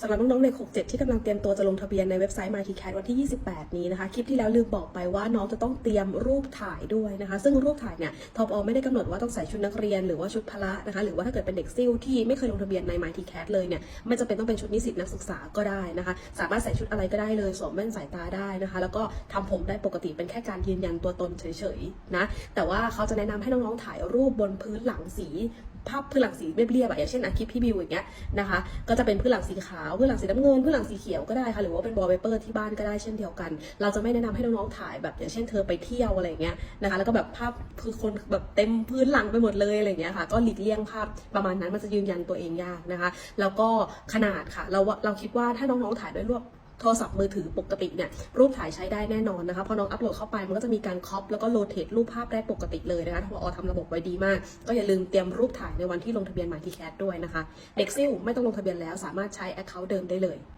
สำหรับน้องๆใน 67 ที่กำลังเตรียมตัวจะลงทะเบียนในเว็บไซต์ m y t c a t วันที่ 28 นี้นะคะ คลิปที่แล้วลืมบอกไปว่าน้องจะต้องเตรียมรูปถ่ายด้วยนะคะ ซึ่งรูปถ่ายเนี่ยทบอไม่ได้กำหนดว่าต้องใส่ชุดนักเรียนหรือว่าชุดพละนะคะ หรือว่าถ้าเกิดเป็นเด็กซิ่วที่ไม่เคยลงทะเบียนใน m y t c a t เลยเนี่ย ไม่จำเป็นต้องเป็นชุดนิสิตนักศึกษาก็ได้นะคะ สามารถใส่ชุดอะไรก็ได้เลยสวมแว่นสายตาได้นะคะ แล้วก็ทำผมได้ปกติเป็นแค่การยืนยันตัวตนเฉยๆนะ แต่ว่าเขาจะแนะนำให้น้องๆถ่ายรูปบนพื้นหลังสี ภาพพื้นหลังสีเรียบๆอะอย่างเช่นอะคลิปพี่บิวอย่างเงี้ยนะคะ ก็จะเป็นพื้นหลังสีขาวพื้นหลังสีน้ำเงินพื้นหลังสีเขียวก็ได้ค่ะหรือว่าเป็นวอลเปเปอร์ที่บ้านก็ได้เช่นเดียวกัน เราจะไม่แนะนำให้น้องๆถ่ายแบบอย่างเช่นเธอไปเที่ยวอะไรเงี้ยนะคะแล้วก็แบบภาพคือคนแบบเต็มพื้นหลังไปหมดเลยอะไรเงี้ยค่ะ ก็หลีกเลี่ยงภาพประมาณนั้นมันจะยืนยันตัวเองยากนะคะ แล้วก็ขนาดค่ะเราว่าเราคิดว่าถ้าน้องๆถ่ายด้วยรูป โทรศัพท์มือถือปกติเนี่ยรูปถ่ายใช้ได้แน่นอนนะคะพอน้องอัปโหลดเข้าไปมันก็จะมีการครอปแล้วก็โรเทตรูปภาพได้ปกติเลยนะคะทอทำระบบไว้ดีมาก ก็อย่าลืมเตรียมรูปถ่ายในวันที่ลงทะเบียนมาที่แคสด้วยนะคะ เด็กซิ่วไม่ต้องลงทะเบียนแล้วสามารถใช้ Account เดิมได้เลย